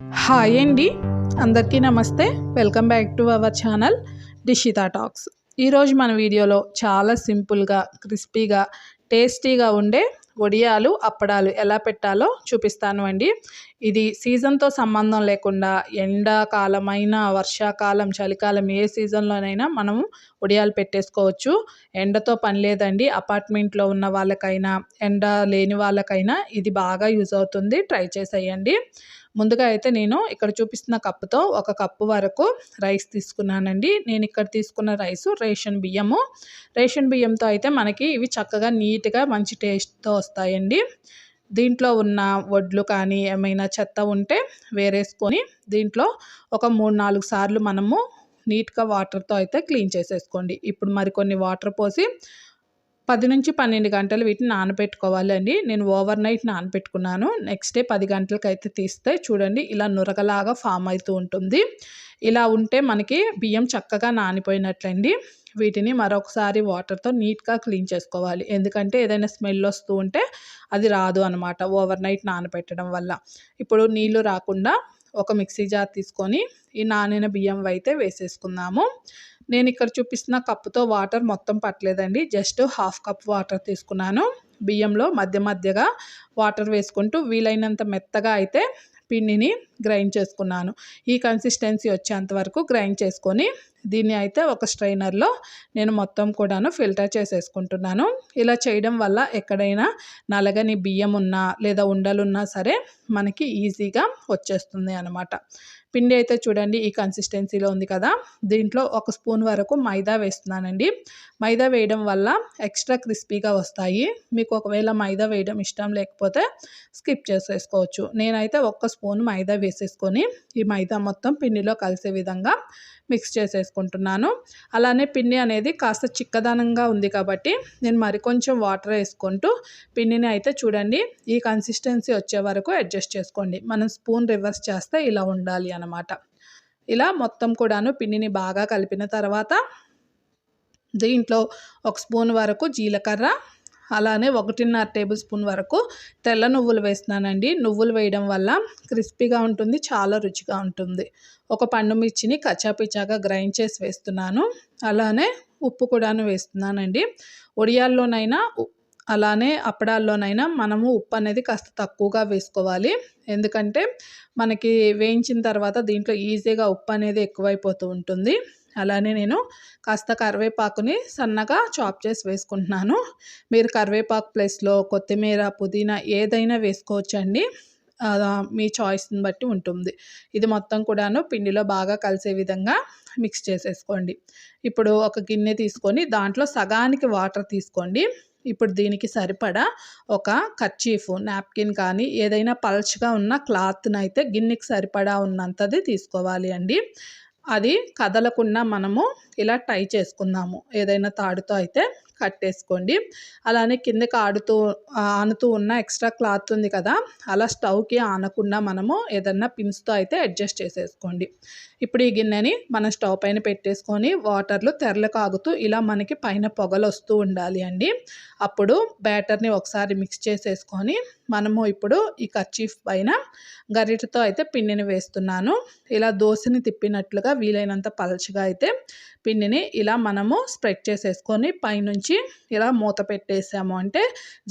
Hi అండి అందరికీ నమస్తే. Welcome back to our channel Dishita talks ఈరోజు మన వీడియోలో చాలా సింపుల్గా క్రిస్పీగా టేస్టీగా ఉండే వడియాలు అప్పడాలు ఎలా పెట్టాలో చూపిస్తాను అండి. ఇది సీజన్తో సంబంధం లేకుండా ఎండాకాలమైన వర్షాకాలం చలికాలం ఏ సీజన్లోనైనా మనము వడియాలు పెట్టేసుకోవచ్చు. ఎండతో పని లేదండి. అపార్ట్మెంట్లో ఉన్న వాళ్ళకైనా ఎండ లేని వాళ్ళకైనా ఇది బాగా యూజ్ అవుతుంది. ట్రై చేసేయండి. ముందుగా అయితే నేను ఇక్కడ చూపిస్తున్న కప్పుతో ఒక కప్పు వరకు రైస్ తీసుకున్నానండి. నేను ఇక్కడ తీసుకున్న రైసు రేషన్ బియ్యము. రేషన్ బియ్యంతో అయితే మనకి ఇవి చక్కగా నీట్గా మంచి టేస్ట్తో వస్తాయండి. దీంట్లో ఉన్న వడ్లు కానీ ఏమైనా చెత్త ఉంటే వేరేసుకొని దీంట్లో ఒక మూడు నాలుగు సార్లు మనము నీట్గా వాటర్తో అయితే క్లీన్ చేసేసుకోండి. ఇప్పుడు మరికొన్ని వాటర్ పోసి పది నుంచి పన్నెండు గంటలు వీటిని నానబెట్టుకోవాలండి. నేను ఓవర్ నైట్ నానబెట్టుకున్నాను. నెక్స్ట్ డే పది గంటలకు అయితే తీస్తే చూడండి ఇలా నురగలాగా ఫామ్ అవుతూ ఉంటుంది. ఇలా ఉంటే మనకి బియ్యం చక్కగా నానిపోయినట్లండి. వీటిని మరొకసారి వాటర్తో నీట్గా క్లీన్ చేసుకోవాలి. ఎందుకంటే ఏదైనా స్మెల్ వస్తూ ఉంటే అది రాదు అనమాట ఓవర్ నైట్ నానబెట్టడం వల్ల. ఇప్పుడు నీళ్ళు రాకుండా ఒక మిక్సీ జార్ తీసుకొని ఈ నానిన బియ్యం అయితే వేసేసుకుందాము. నేను ఇక్కడ చూపిస్తున్న కప్పుతో వాటర్ మొత్తం పట్టలేదండి. జస్ట్ హాఫ్ కప్ వాటర్ తీసుకున్నాను. బియ్యంలో మధ్య మధ్యగా వాటర్ వేసుకుంటూ వీలైనంత మెత్తగా అయితే పిండిని గ్రైండ్ చేసుకున్నాను. ఈ కన్సిస్టెన్సీ వచ్చేంత వరకు గ్రైండ్ చేసుకొని దీన్ని అయితే ఒక స్ట్రైనర్లో నేను మొత్తం కూడాను ఫిల్టర్ చేసేసుకుంటున్నాను. ఇలా చేయడం వల్ల ఎక్కడైనా నలగని బియ్యం ఉన్నా లేదా ఉండలున్నా సరే మనకి ఈజీగా వచ్చేస్తుంది అనమాట పిండి అయితే చూడండి ఈ కన్సిస్టెన్సీలో ఉంది కదా. దీంట్లో ఒక స్పూన్ వరకు మైదా వేస్తున్నానండి. మైదా వేయడం వల్ల ఎక్స్ట్రా క్రిస్పీగా వస్తాయి. మీకు ఒకవేళ మైదా వేయడం ఇష్టం లేకపోతే స్కిప్ చేసేసుకోవచ్చు. నేనైతే ఒక్క స్పూన్ మైదా వేసేసుకొని ఈ మైదా మొత్తం పిండిలో కలిసే విధంగా మిక్స్ చేసేసుకుంటున్నాను. అలానే పిండి అనేది కాస్త చిక్కదనంగా ఉంది కాబట్టి నేను మరికొంచెం వాటర్ వేసుకుంటూ పిండిని అయితే చూడండి ఈ కన్సిస్టెన్సీ వచ్చే వరకు అడ్జస్ట్ చేసుకోండి. మనం స్పూన్ రివర్స్ చేస్తే ఇలా ఉండాలి అనమాట ఇలా మొత్తం కూడాను పిండిని బాగా కలిపిన తర్వాత దీంట్లో ఒక స్పూన్ వరకు జీలకర్ర అలానే ఒకటిన్నర టేబుల్ స్పూన్ వరకు తెల్ల నువ్వులు వేస్తున్నానండి. నువ్వులు వేయడం వల్ల క్రిస్పీగా ఉంటుంది చాలా రుచిగా ఉంటుంది. ఒక పండు మిర్చిని కచ్చాపిచ్చాగా గ్రైండ్ చేసి వేస్తున్నాను. అలానే ఉప్పు కూడాను వేస్తున్నానండి. ఒడియాల్లోనైనా అలానే అప్పడాల్లోనైనా మనము ఉప్పు అనేది కాస్త తక్కువగా వేసుకోవాలి. ఎందుకంటే మనకి వేయించిన తర్వాత దీంట్లో ఈజీగా ఉప్పు అనేది ఎక్కువైపోతూ ఉంటుంది. అలానే నేను కాస్త కరివేపాకుని సన్నగా చాప్ చేసి వేసుకుంటున్నాను. మీరు కరివేపాకు ప్లేస్లో కొత్తిమీర పుదీనా ఏదైనా వేసుకోవచ్చండి. మీ చాయిస్ని బట్టి ఉంటుంది. ఇది మొత్తం కూడాను పిండిలో బాగా కలిసే విధంగా మిక్స్ చేసేసుకోండి. ఇప్పుడు ఒక గిన్నె తీసుకొని దాంట్లో సగానికి వాటర్ తీసుకోండి. ఇప్పుడు దీనికి సరిపడా ఒక కర్చీఫ్ నాప్కిన్ కానీ ఏదైనా పల్చగా ఉన్న క్లాత్ని అయితే గిన్నెకి సరిపడా ఉన్నంతది తీసుకోవాలి అండి. అది కదలకుండా మనము ఇలా టై చేసుకుందాము. ఏదైనా తాడుతో అయితే కట్టేసుకోండి. అలానే కిందకి ఆడుతూ ఆనుతూ ఉన్న ఎక్స్ట్రా క్లాత్ ఉంది కదా అలా స్టవ్కి ఆనకుండా మనము ఏదన్నా పిన్స్తో అయితే అడ్జస్ట్ చేసేసుకోండి. ఇప్పుడు ఈ గిన్నెని మనం స్టవ్ పైన పెట్టేసుకొని వాటర్లు తెరలు కాగుతూ ఇలా మనకి పైన పొగలు వస్తూ ఉండాలి అండి. అప్పుడు బ్యాటర్ని ఒకసారి మిక్స్ చేసేసుకొని మనము ఇప్పుడు ఈ కర్చీఫ్ పైన గరిటతో అయితే పిండిని వేస్తున్నాను. ఇలా దోశని తిప్పినట్లుగా వీలైనంత పలచగా అయితే పిండిని ఇలా మనము స్ప్రెడ్ చేసేసుకొని పైనుంచి ఇలా మూత పెట్టేసాము. అంటే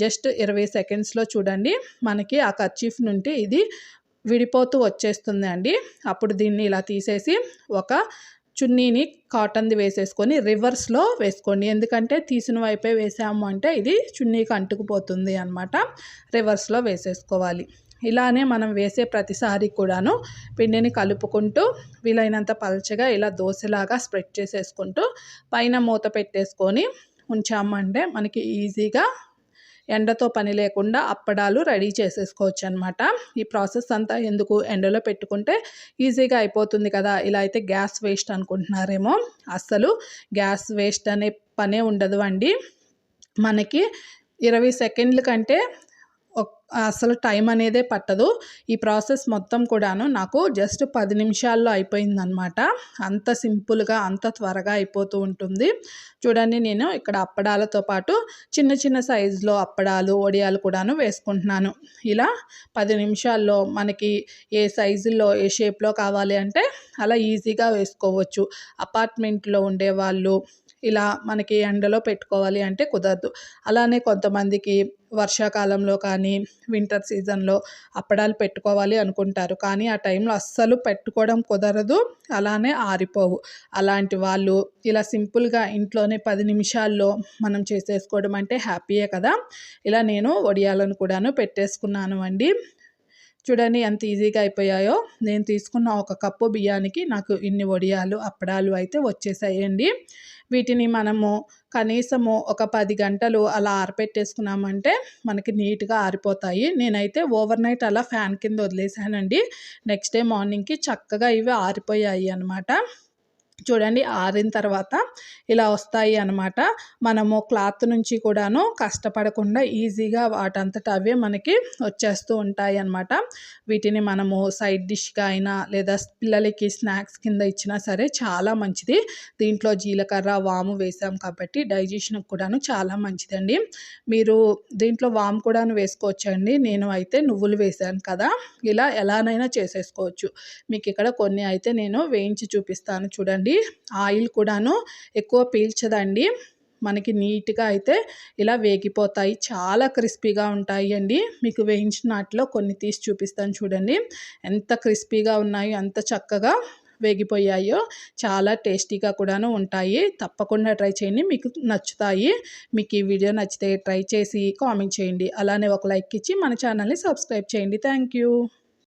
జస్ట్ ఇరవై సెకండ్స్లో చూడండి మనకి ఆ కర్చీఫ్ నుండి ఇది విడిపోతూ వచ్చేస్తుంది అండి. అప్పుడు దీన్ని ఇలా తీసేసి ఒక చున్నీని కాటన్ది వేసేసుకొని రివర్స్లో వేసుకోండి. ఎందుకంటే తీసిన వైపే వేసాము అంటే ఇది చున్నీకి అంటుకుపోతుంది అనమాట రివర్స్లో వేసేసుకోవాలి. ఇలానే మనం వేసే ప్రతిసారి కూడాను పిండిని కలుపుకుంటూ వీలైనంత పలచగా ఇలా దోశలాగా స్ప్రెడ్ చేసేసుకుంటూ పైన మూత పెట్టేసుకొని ఉంచామంటే మనకి ఈజీగా ఎండతో పని లేకుండా అప్పడాలు రెడీ చేసేసుకోవచ్చు అనమాట ఈ ప్రాసెస్ అంతా ఎందుకు ఎండలో పెట్టుకుంటే ఈజీగా అయిపోతుంది కదా ఇలా అయితే గ్యాస్ వేస్ట్ అనుకుంటున్నారేమో. అస్సలు గ్యాస్ వేస్ట్ అనే పనే ఉండదు అండి. మనకి ఇరవై సెకండ్ల కంటే అసలు టైం అనేదే పట్టదు. ఈ ప్రాసెస్ మొత్తం కూడాను నాకు జస్ట్ పది నిమిషాల్లో అయిపోయిందనమాట అంత సింపుల్గా అంత త్వరగా అయిపోతూ ఉంటుంది. చూడండి నేను ఇక్కడ అప్పడాలతో పాటు చిన్న చిన్న సైజులో అప్పడాలు వడియాలు కూడాను వేసుకుంటున్నాను. ఇలా పది నిమిషాల్లో మనకి ఏ సైజుల్లో ఏ షేప్లో కావాలి అంటే అలా ఈజీగా వేసుకోవచ్చు. అపార్ట్మెంట్లో ఉండేవాళ్ళు ఇలా మనకి ఎండలో పెట్టుకోవాలి అంటే కుదరదు. అలానే కొంతమందికి వర్షాకాలంలో కానీ వింటర్ సీజన్లో అప్పడాలు పెట్టుకోవాలి అనుకుంటారు. కానీ ఆ టైంలో అస్సలు పెట్టుకోవడం కుదరదు అలానే ఆరిపోవు. అలాంటి వాళ్ళు ఇలా సింపుల్గా ఇంట్లోనే పది నిమిషాల్లో మనం చేసేసుకోవడం అంటే హ్యాపీయే కదా. ఇలా నేను వడియాలను కూడాను పెట్టేసుకున్నాను అండి. చూడండి ఎంత ఈజీగా అయిపోయాయో. నేను తీసుకున్న ఒక కప్పు బియ్యానికి నాకు ఇన్ని వడియాలు అప్పడాలు అయితే వచ్చేసాయండి. వీటిని మనము కనీసము ఒక పది గంటలు అలా ఆరపెట్టేసుకున్నామంటే మనకి నీట్గా ఆరిపోతాయి. నేనైతే ఓవర్ నైట్ అలా ఫ్యాన్ కింద వదిలేసానండి. నెక్స్ట్ డే మార్నింగ్కి చక్కగా ఇవి ఆరిపోయాయి అనమాట చూడండి ఆరిన తర్వాత ఇలా వస్తాయి అన్నమాట. మనము క్లాత్ నుంచి కూడాను కష్టపడకుండా ఈజీగా వాటంతట అవే మనకి వచ్చేస్తూ ఉంటాయి అన్నమాట. వీటిని మనము సైడ్ డిష్గా అయినా లేదా పిల్లలకి స్నాక్స్ కింద ఇచ్చినా సరే చాలా మంచిది. దీంట్లో జీలకర్ర వాము వేసాం కాబట్టి డైజెషన్కి కూడాను చాలా మంచిదండి. మీరు దీంట్లో వాము కూడాను వేసుకోవచ్చండి. నేను అయితే నువ్వులు వేసాను కదా ఇలా ఎలానైనా చేసేసుకోవచ్చు. మీకు ఇక్కడ కొన్ని అయితే నేను వేయించి చూపిస్తాను చూడండి. ఆయిల్ కూడాను ఎక్కువ పీల్చదండి. మనకి నీట్గా అయితే ఇలా వేగిపోతాయి. చాలా క్రిస్పీగా ఉంటాయి అండి. మీకు వేయించిన వాటిలో కొన్ని తీసి చూపిస్తాను చూడండి. ఎంత క్రిస్పీగా ఉన్నాయో అంత చక్కగా వేగిపోయాయో చాలా టేస్టీగా కూడాను ఉంటాయి. తప్పకుండా ట్రై చేయండి. మీకు నచ్చుతాయి. మీకు ఈ వీడియో నచ్చితే ట్రై చేసి కామెంట్ చేయండి. అలానే ఒక లైక్ ఇచ్చి మన ఛానల్ని సబ్స్క్రైబ్ చేయండి. Thank you.